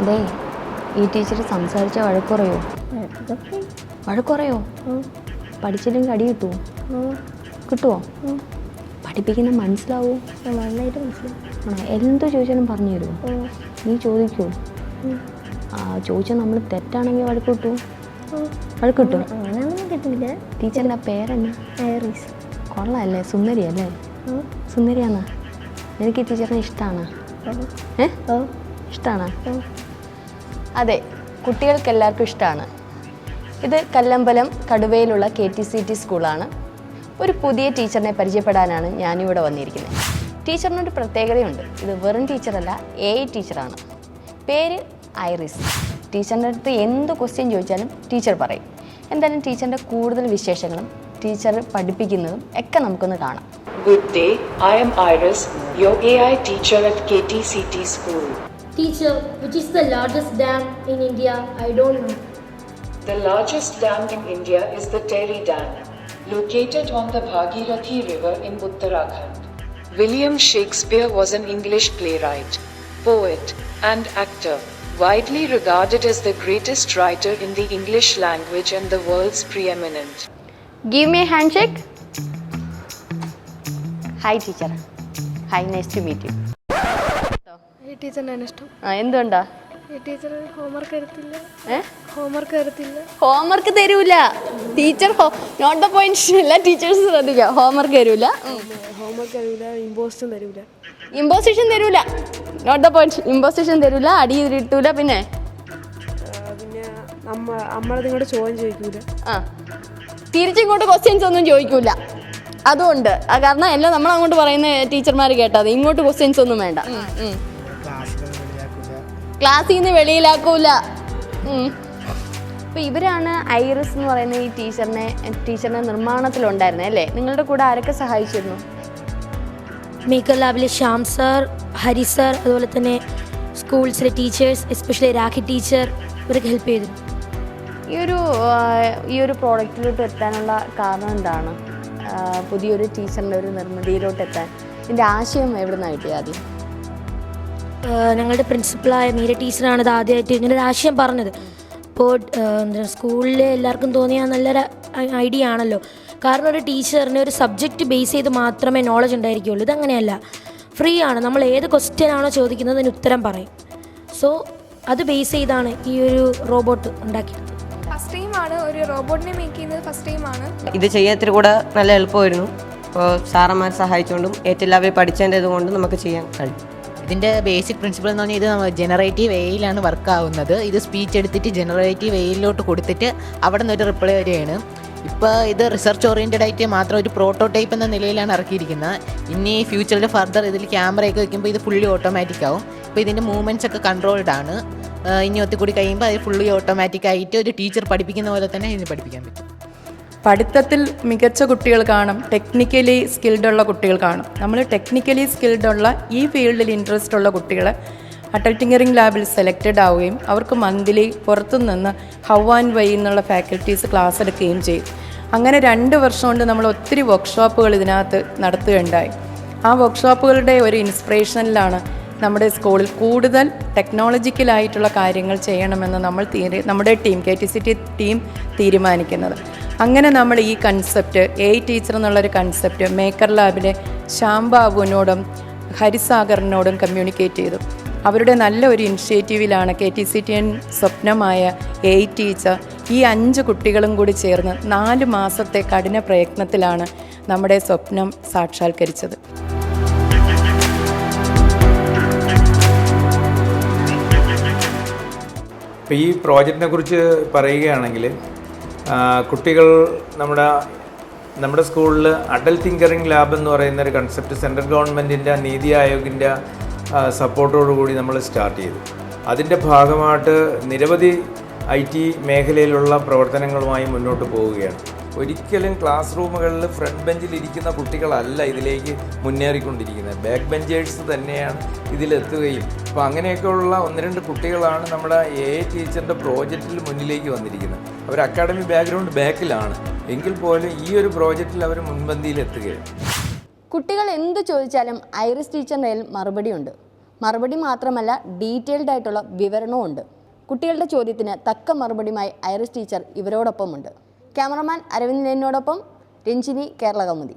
അതെ ഈ ടീച്ചർ സംസാരിച്ച വഴക്കുറയോ? വഴക്കുറയോ? പഠിച്ചില്ലെങ്കിൽ അടി കിട്ടുമോ കിട്ടുമോ പഠിപ്പിക്കുന്ന മനസ്സിലാവോ? നന്നായിട്ട് മനസ്സിലാവും. എന്ത് ചോദിച്ചാലും പറഞ്ഞു തരുമോ നീ ചോദിക്കൂ? ചോദിച്ചാൽ നമ്മൾ തെറ്റാണെങ്കിൽ വഴക്ക് കിട്ടുമോ വഴക്ക് കിട്ടുമോ ടീച്ചറിന്റെ പേരെന്നാ? കൊള്ളാമല്ലേ സുന്ദരിയല്ലേ? സുന്ദരിയാന്നാ? എനിക്ക് ടീച്ചറിനെ ഇഷ്ടമാണ് ഏ? ഇഷ്ടമാണ് അതെ കുട്ടികൾക്ക് എല്ലാവർക്കും ഇഷ്ടമാണ് ഇത് കല്ലമ്പലം കടുവയിലുള്ള കെ ടി സി ടി സ്കൂളാണ്. ഒരു പുതിയ ടീച്ചറിനെ പരിചയപ്പെടാനാണ് ഞാനിവിടെ വന്നിരിക്കുന്നത്. ടീച്ചറിനൊരു പ്രത്യേകതയുണ്ട്. ഇത് വെറും ടീച്ചറല്ല എ ഐ ടീച്ചറാണ്. പേര് ഐറിസ്. ടീച്ചറിന്റെ അടുത്ത് എന്ത് ക്വസ്റ്റ്യൻ ചോദിച്ചാലും ടീച്ചർ പറയും. എന്തായാലും ടീച്ചറിന്റെ കൂടുതൽ വിശേഷങ്ങളും ടീച്ചർ പഠിപ്പിക്കുന്നതും ഒക്കെ നമുക്കൊന്ന് കാണാം. Good day, I am Iris, your AI teacher at KTCT School. Teacher, which is the largest dam in India? I don't know. The largest dam in India is the Terry Dam, located on the Bhagirathi River in Uttarakhand. William Shakespeare was an English playwright, poet, and actor, widely regarded as the greatest writer in the English language and the world's preeminent. Give me a handshake. Hi teacher hi nice to meet you ഈ ടീച്ചറിനാണ് ഇഷ്ടം ആ എന്തുകൊണ്ടാ teacher homework തരത്തില്ല homework തരത്തില്ല homework തരൂല. Teacher not the point അല്ല teachers ശ്രദ്ധിക്കുക ഹോംവർക്ക് തരൂല. ഹോംവർക്ക് തരൂല ഇമ്പോസ്റ്റും തരൂല. ഇമ്പോസിഷൻ തരൂല. നോട്ട് ദ പോയിന്റ് ഇമ്പോസിഷൻ തരൂല അടി കിട്ടൂല പിന്നെ? പിന്നെ അമ്മ ചോദ്യം ചോദിക്കൂല. ആ. തിരിച്ചിങ്ങോട്ട് ക്വസ്റ്റ്യൻസ് ഒന്നും ചോദിക്കൂല. അതുകൊണ്ട് ആ, കാരണം എല്ലാം നമ്മൾ അങ്ങോട്ട് പറയുന്ന ടീച്ചർമാർ കേട്ടത് ഇങ്ങോട്ട് ക്വസ്റ്റ്യൻസ് ഒന്നും വേണ്ട. ക്ലാസ്സിൽ നിന്ന് വെളിയിലാക്കൂല. അപ്പൊ ഇവരാണ് ഐറിസ് എന്ന് പറയുന്ന ഈ ടീച്ചറിനെ ടീച്ചറിനെ നിർമ്മാണത്തിലുണ്ടായിരുന്നത് അല്ലേ? നിങ്ങളുടെ കൂടെ ആരൊക്കെ സഹായിച്ചിരുന്നു? മേക്കർ ലാബിലെ ശ്യാം സാർ ഹരി സാർ അതുപോലെ തന്നെ സ്കൂൾസിലെ ടീച്ചേഴ്സ് എസ്പെഷ്യലി രാഖി ടീച്ചർ ഇവരൊക്കെ ഹെൽപ്പ് ചെയ്തിരുന്നു. ഈ ഒരു ഈ ഒരു പ്രോഡക്റ്റിലോട്ട് എത്താനുള്ള കാരണം എന്താണ്? പുതിയൊരു ടീച്ചറിന്റെ ഒരു നിർമ്മിതിയിലോട്ട് എത്താൻ ഇതിന്റെ ആശയം എവിടെ നിന്നാണ് കിട്ടിയത് ആദ്യം ഞങ്ങളുടെ പ്രിൻസിപ്പളായ മീര ടീച്ചറാണ് ഇത് ആദ്യമായിട്ട് ഇങ്ങനെ ഒരു ആശയം പറഞ്ഞത്. ഇപ്പോൾ സ്കൂളിൽ എല്ലാവർക്കും തോന്നിയ നല്ലൊരു ഐഡിയ ആണല്ലോ. കാരണം ഒരു ടീച്ചറിന് ഒരു സബ്ജക്റ്റ് ബേസ് ചെയ്ത് മാത്രമേ നോളജ് ഉണ്ടായിരിക്കുകയുള്ളൂ ഇതങ്ങനെയല്ല. ഫ്രീ ആണ്. നമ്മൾ ഏത് ക്വസ്റ്റ്യൻ ആണോ ചോദിക്കുന്നത് അതിന് ഉത്തരം പറയും. സോ അത് ബേസ് ചെയ്താണ് ഈ ഒരു റോബോട്ട് ഉണ്ടാക്കിയത്. ടൈമാണ് ഒരു റോബോട്ടിനെ മേക്ക് ചെയ്യുന്നത് ഫസ്റ്റ് ടൈമാണ് ഇത് ചെയ്യാത്തിൽ കൂടെ നല്ല എളുപ്പമായിരുന്നു. അപ്പോൾ സാറന്മാർ സഹായിച്ചുകൊണ്ടും ഏറ്റവും എല്ലാവരും പഠിച്ചതിന്റെ ഇതുകൊണ്ടും നമുക്ക് ചെയ്യാൻ കഴിയും. ഇതിന്റെ ബേസിക് പ്രിൻസിപ്പിൾ എന്ന് പറഞ്ഞാൽ ഇത് ജനറേറ്റീവ് എയിലാണ് വർക്ക് ആവുന്നത്. ഇത് സ്പീച്ച് എടുത്തിട്ട് ജനറേറ്റീവ് എയിലോട്ട് കൊടുത്തിട്ട് അവിടെ നിന്ന് ഒരു റിപ്ലൈ വരികയാണ്. ഇപ്പോൾ ഇത് റിസർച്ച് ഓറിയന്റഡ് ആയിട്ട് മാത്രം ഒരു പ്രോട്ടോടൈപ്പ് എന്ന നിലയിലാണ് ഇറക്കിയിരിക്കുന്നത്. ഇനി ഫ്യൂച്ചറിൽ ഫർദർ ഇതിൽ ക്യാമറയൊക്കെ വയ്ക്കുമ്പോൾ ഇത് ഫുള്ളി ഓട്ടോമാറ്റിക് ആവും. ഇപ്പോൾ ഇതിന്റെ മൂവ്മെന്റ്സ് ഒക്കെ കൺട്രോൾഡ് ആണ്. ഇനി ഒത്തിക്കൂടി കഴിയുമ്പോൾ അത് ഫുള്ളി ഓട്ടോമാറ്റിക് ആയിട്ട് ഒരു ടീച്ചർ പഠിപ്പിക്കുന്ന പോലെ തന്നെ ഇതിന് പഠിപ്പിക്കാൻ പറ്റും. പഠിത്തത്തിൽ മികച്ച കുട്ടികൾ കാണും ടെക്നിക്കലി സ്കിൽഡ് ഉള്ള കുട്ടികൾ കാണും. നമ്മൾ ടെക്നിക്കലി സ്കിൽഡ് ഉള്ള ഈ ഫീൽഡിൽ ഇൻട്രസ്റ്റ് ഉള്ള കുട്ടികളെ അട്ടൽ ടിങ്കറിംഗ് ലാബിൽ സെലക്റ്റഡ് ആവുകയും അവർക്ക് മന്ത്ലി പുറത്തുനിന്ന് ഹൗ ആൻഡ് വൈ എന്നുള്ള ഫാക്കൽറ്റീസ് ക്ലാസ് എടുക്കുകയും ചെയ്യും. അങ്ങനെ രണ്ട് വർഷം കൊണ്ട് നമ്മൾ ഒത്തിരി വർക്ക്ഷോപ്പുകൾ ഇതിനകത്ത് നടത്തുകയുണ്ടായി. ആ വർക്ക്ഷോപ്പുകളുടെ ഒരു ഇൻസ്പിറേഷനിലാണ് നമ്മുടെ സ്കൂളിൽ കൂടുതൽ ടെക്നോളജിക്കലായിട്ടുള്ള കാര്യങ്ങൾ ചെയ്യണമെന്ന് നമ്മൾ തീരെ നമ്മുടെ team K T C T team തീരുമാനിക്കുന്നത്. അങ്ങനെ നമ്മൾ ഈ കൺസെപ്റ്റ് എ ടീച്ചർ എന്നുള്ളൊരു കൺസെപ്റ്റ് മേക്കർ ലാബിലെ ശ്യാംബാബുവിനോടും ഹരിസാഗറിനോടും കമ്മ്യൂണിക്കേറ്റ് ചെയ്തു. അവരുടെ നല്ല ഒരു ഇനിഷ്യേറ്റീവിലാണ് കെ ടി സി ടി എൻ സ്വപ്നമായ എ ടീച്ചർ ഈ അഞ്ച് കുട്ടികളും കൂടി ചേർന്ന് നാല് മാസത്തെ കഠിന പ്രയത്നത്തിലാണ് നമ്മുടെ സ്വപ്നം സാക്ഷാത്കരിച്ചത്. ഇപ്പോൾ ഈ പ്രോജക്റ്റിനെ കുറിച്ച് പറയുകയാണെങ്കിൽ കുട്ടികൾ നമ്മുടെ നമ്മുടെ സ്കൂളിൽ അഡൽ തിങ്കറിംഗ് ലാബ് എന്ന് പറയുന്ന ഒരു കൺസെപ്റ്റ് സെൻട്രൽ ഗവൺമെന്റിന്റെ നീതി ആയോഗിന്റെ സപ്പോർട്ടോടുകൂടി നമ്മൾ സ്റ്റാർട്ട് ചെയ്തു. അതിന്റെ ഭാഗമായിട്ട് നിരവധി ഐ ടി മേഖലയിലുള്ള പ്രവർത്തനങ്ങളുമായി മുന്നോട്ട് പോവുകയാണ്. ഒരിക്കലും ക്ലാസ് റൂമുകളിൽ ഫ്രണ്ട് ബെഞ്ചിൽ ഇരിക്കുന്ന കുട്ടികളല്ല ഇതിലേക്ക് മുന്നേറിക്കൊണ്ടിരിക്കുന്നത്. ബാക്ക് ബെഞ്ചേഴ്സ് തന്നെയാണ് ഇതിലെത്തുകയും. അപ്പോൾ അങ്ങനെയൊക്കെയുള്ള ഒന്ന് രണ്ട് കുട്ടികളാണ് നമ്മുടെ എ ടീച്ചറിന്റെ പ്രോജക്റ്റിൽ മുന്നിലേക്ക് വന്നിരിക്കുന്നത്. അവർ അക്കാഡമി ബാക്ക്ഗ്രൗണ്ട് ബാക്കിലാണ് എങ്കിൽ പോലും ഈ ഒരു പ്രോജക്റ്റിൽ അവർ മുൻപന്തിയിൽ എത്തുകയാണ്. കുട്ടികൾ എന്ത് ചോദിച്ചാലും ഐറിസ് ടീച്ചറിന്റെ കയ്യിൽ മറുപടിയുണ്ട് മറുപടി മാത്രമല്ല ഡീറ്റെയിൽഡ് ആയിട്ടുള്ള വിവരണവും ഉണ്ട്. കുട്ടികളുടെ ചോദ്യത്തിന് തക്ക മറുപടിയുമായി ഐറിസ് ടീച്ചർ ഇവരോടൊപ്പമുണ്ട്. ക്യാമറമാൻ അരവിന്ദ് ലേനോടൊപ്പം രഞ്ജിനി കേരള കൗമുദി